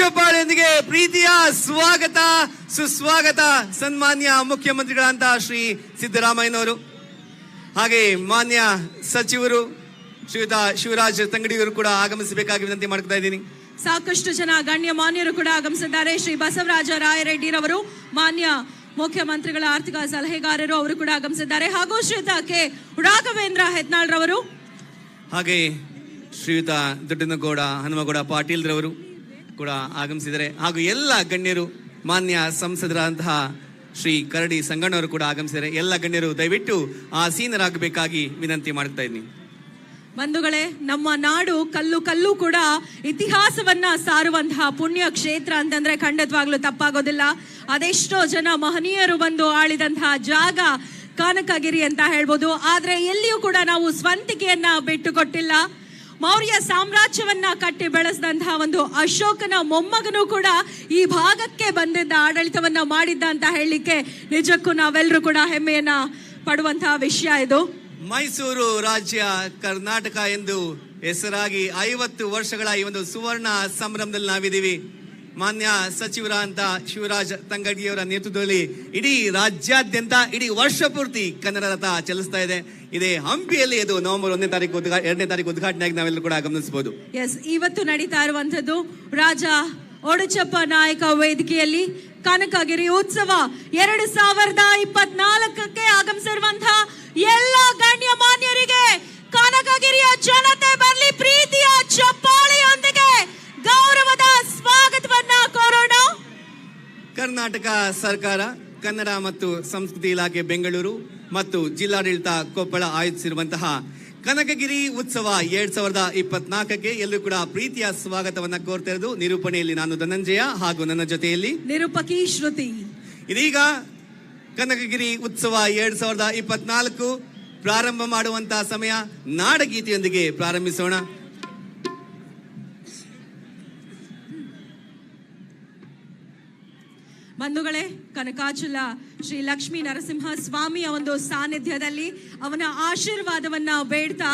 ಚಪ್ಪಾಳೆಯೊಂದಿಗೆ ಪ್ರೀತಿಯ ಸ್ವಾಗತ ಸುಸ್ವಾಗತ ಸನ್ಮಾನ್ಯ ಮುಖ್ಯಮಂತ್ರಿಗಳಂತ ಶ್ರೀ ಸಿದ್ದರಾಮಯ್ಯನವರು ಹಾಗೆ ಮಾನ್ಯ ಸಚಿವರು ಶ್ರೀಯುತ ಶಿವರಾಜ್ ತಂಗಡಿಯವರು ಕೂಡ ಆಗಮಿಸಬೇಕಾಗಿ ವಿನಂತಿ ಮಾಡ್ತಾ ಇದ್ದೀನಿ. ಸಾಕಷ್ಟು ಜನ ಗಣ್ಯ ಮಾನ್ಯರು ಕೂಡ ಆಗಮಿಸಿದ್ದಾರೆ. ಶ್ರೀ ಬಸವರಾಜ ರಾಯರೆಡ್ಡಿರವರು ಮಾನ್ಯ ಮುಖ್ಯಮಂತ್ರಿಗಳ ಆರ್ಥಿಕ ಸಲಹೆಗಾರರು ಅವರು ಕೂಡ ಆಗಮಿಸಿದ್ದಾರೆ. ಹಾಗೂ ಶ್ರೀಯುತ ಕೆ. ರಾಘವೇಂದ್ರ ಹೆತ್ನಾಳ್ರವರು. ಹಾಗೆ ಶ್ರೀಯುತ ದೊಡ್ಡನಗೌಡ ಹನುಮಗೌಡ ಪಾಟೀಲ್ರವರು ಕೂಡ ಆಗಮಿಸಿದರೆ. ಹಾಗೂ ಎಲ್ಲ ಗಣ್ಯರು, ಮಾನ್ಯ ಸಂಸದರಾದಂತಹ ಶ್ರೀ ಕರಡಿ ಸಂಗಣ್ಣವರು ಕೂಡ ಆಗಮಿಸಿದರೆ. ಎಲ್ಲ ಗಣ್ಯರು ದಯವಿಟ್ಟು ಆ ಸೀನರಾಗಬೇಕಾಗಿ ವಿನಂತಿ ಮಾಡ್ತಾ ಇದ್ದೀನಿ. ಬಂಧುಗಳೇ, ನಮ್ಮ ನಾಡು ಕಲ್ಲು ಕಲ್ಲು ಕೂಡ ಇತಿಹಾಸವನ್ನ ಸಾರುವಂತಹ ಪುಣ್ಯ ಕ್ಷೇತ್ರ ಅಂತಂದ್ರೆ ಖಂಡಿತವಾಗ್ಲೂ ತಪ್ಪಾಗೋದಿಲ್ಲ. ಅದೆಷ್ಟೋ ಜನ ಮಹನೀಯರು ಬಂದು ಆಳಿದಂತಹ ಜಾಗ ಕಾನಕಗಿರಿ ಅಂತ ಹೇಳ್ಬೋದು. ಆದ್ರೆ ಎಲ್ಲಿಯೂ ಕೂಡ ನಾವು ಸ್ವಂತಿಕೆಯನ್ನ ಬಿಟ್ಟು ಕೊಟ್ಟಿಲ್ಲ ಮೌರ್ಯ ಸಾಮ್ರಾಜ್ಯವನ್ನ ಕಟ್ಟಿ ಬೆಳೆಸಿದಂತಹ ಒಂದು ಅಶೋಕನ ಮೊಮ್ಮಗನು ಕೂಡ ಈ ಭಾಗಕ್ಕೆ ಬಂದಿದ್ದ ಆಡಳಿತವನ್ನ ಮಾಡಿದ್ದ ಅಂತ ಹೇಳಲಿಕ್ಕೆ ನಿಜಕ್ಕೂ ನಾವೆಲ್ಲರೂ ಕೂಡ ಹೆಮ್ಮೆಯನ್ನ ಪಡುವಂತಹ ವಿಷಯ ಇದು. ಮೈಸೂರು ರಾಜ್ಯ ಕರ್ನಾಟಕ ಎಂದು ಹೆಸರಾಗಿ ಐವತ್ತು ವರ್ಷಗಳ ಈ ಒಂದು ಸುವರ್ಣ ಸಂಭ್ರಮದಲ್ಲಿ ನಾವಿದ್ದೀವಿ. ಮಾನ್ಯ ಸಚಿವರ ಅಂತ ಶಿವರಾಜ್ ತಂಗಡಿಯವರ ನೇತೃತ್ವದಲ್ಲಿ ಇಡೀ ರಾಜ್ಯಾದ್ಯಂತ, ಇಡೀ ವರ್ಷ ಪೂರ್ತಿ ಕನ್ನಡ ರಥ ಚಲಿಸ್ತಾ ಇದೆ. ಇದೇ ಹಂಪಿಯಲ್ಲಿ ಇದು ನವೆಂಬರ್ ಒಂದನೇ ತಾರೀಕು ಎರಡನೇ ತಾರೀಕು ಉದ್ಘಾಟನೆಯಾಗಿ ನಾವೆಲ್ಲರೂ ಕೂಡ ಗಮನಿಸಬಹುದು ಎಸ್ ಇವತ್ತು ನಡೀತಾ ಇರುವಂತದ್ದು ರಾಜ ಒಡಚಪ್ಪ ನಾಯಕ ವೇದಿಕೆಯಲ್ಲಿ ಕನಕಗಿರಿ ಉತ್ಸವ ಎರಡು ಸಾವಿರದ ಇಪ್ಪತ್ನಾಲ್ಕಕ್ಕೆ ಆಗಮಿಸಿರುವಂತಹ ಎಲ್ಲ ಗಣ್ಯ ಮಾನ್ಯರಿಗೆ ಕನಕಗಿರಿಯ ಜನತೆ ಕರ್ನಾಟಕ ಸರ್ಕಾರ ಕನ್ನಡ ಮತ್ತು ಸಂಸ್ಕೃತಿ ಇಲಾಖೆ ಬೆಂಗಳೂರು ಮತ್ತು ಜಿಲ್ಲಾಡಳಿತ ಕೊಪ್ಪಳ ಆಯೋಜಿಸಿರುವಂತಹ ಕನಕಗಿರಿ ಉತ್ಸವ ಎರಡ್ ಸಾವಿರದ ಇಪ್ಪತ್ನಾಲ್ಕಕ್ಕೆ ಎಲ್ಲರೂ ಕೂಡ ಪ್ರೀತಿಯ ಸ್ವಾಗತವನ್ನ ಕೋರ್ತಾ ಇರೋದು. ನಿರೂಪಣೆಯಲ್ಲಿ ನಾನು ಧನಂಜಯ ಹಾಗೂ ನನ್ನ ಜೊತೆಯಲ್ಲಿ ನಿರೂಪಕಿ ಶ್ರುತಿ. ಇದೀಗ ಕನಕಗಿರಿ ಉತ್ಸವ ಎರಡ್ ಸಾವಿರದ ಇಪ್ಪತ್ನಾಲ್ಕು ಪ್ರಾರಂಭ ಮಾಡುವಂತಹ ಸಮಯ ನಾಡಗೀತೆಯೊಂದಿಗೆ ಪ್ರಾರಂಭಿಸೋಣ. ಬಂಧುಗಳೇ, ಕನಕಾಚಲ ಶ್ರೀ ಲಕ್ಷ್ಮೀ ನರಸಿಂಹ ಸ್ವಾಮಿಯ ಒಂದು ಸಾನ್ನಿಧ್ಯದಲ್ಲಿ ಅವನ ಆಶೀರ್ವಾದವನ್ನ ಬೇಡ್ತಾ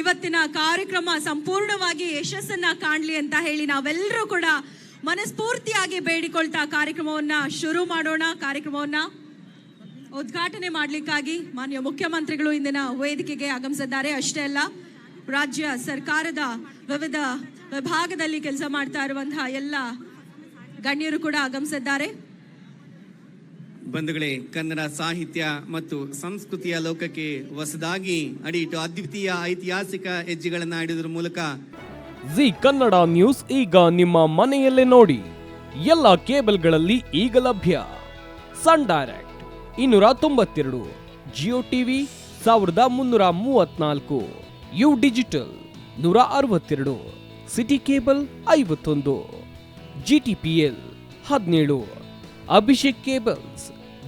ಇವತ್ತಿನ ಕಾರ್ಯಕ್ರಮ ಸಂಪೂರ್ಣವಾಗಿ ಯಶಸ್ಸನ್ನ ಕಾಣಲಿ ಅಂತ ಹೇಳಿ ನಾವೆಲ್ಲರೂ ಕೂಡ ಮನಸ್ಫೂರ್ತಿಯಾಗಿ ಬೇಡಿಕೊಳ್ತಾ ಕಾರ್ಯಕ್ರಮವನ್ನ ಶುರು ಮಾಡೋಣ. ಕಾರ್ಯಕ್ರಮವನ್ನ ಉದ್ಘಾಟನೆ ಮಾಡಲಿಕ್ಕಾಗಿ ಮಾನ್ಯ ಮುಖ್ಯಮಂತ್ರಿಗಳು ಇಂದಿನ ವೇದಿಕೆಗೆ ಆಗಮಿಸಿದ್ದಾರೆ. ಅಷ್ಟೇ ಅಲ್ಲ, ರಾಜ್ಯ ಸರ್ಕಾರದ ವಿವಿಧ ವಿಭಾಗದಲ್ಲಿ ಕೆಲಸ ಮಾಡ್ತಾ ಇರುವಂತಹ ಎಲ್ಲ ಗಣ್ಯರು ಕೂಡ ಆಗಮಿಸಿದ್ದಾರೆ. ಬಂಧುಗಳೇ, ಕನ್ನಡ ಸಾಹಿತ್ಯ ಮತ್ತು ಸಂಸ್ಕೃತಿಯ ಲೋಕಕ್ಕೆ ಹೊಸದಾಗಿ ಅಡಿಟು ಅದ್ವಿತೀಯ ಐತಿಹಾಸಿಕ ಹೆಜ್ಜೆಗಳನ್ನು ಇಡುವುದರ ಮೂಲಕ ಜಿ ಕನ್ನಡ ನ್ಯೂಸ್ ಈಗ ನಿಮ್ಮ ಮನೆಯಲ್ಲೇ ನೋಡಿ. ಎಲ್ಲ ಕೇಬಲ್ಗಳಲ್ಲಿ ಈಗ ಲಭ್ಯ. ಸನ್ ಡೈರೆಕ್ಟ್ ಇನ್ನೂರ ತೊಂಬತ್ತೆರಡು, ಜಿಯೋ ಟಿವಿ ಸಾವಿರದ ಮುನ್ನೂರ ಮೂವತ್ನಾಲ್ಕು, ಯು ಡಿಜಿಟಲ್ ನೂರ ಅರವತ್ತೆರಡು, ಸಿಟಿ ಕೇಬಲ್ ಐವತ್ತೊಂದು, ಜಿ ಟಿ ಪಿ ಎಲ್ ಹದಿನೇಳು, ಅಭಿಷೇಕ್ ಕೇಬಲ್ಸ್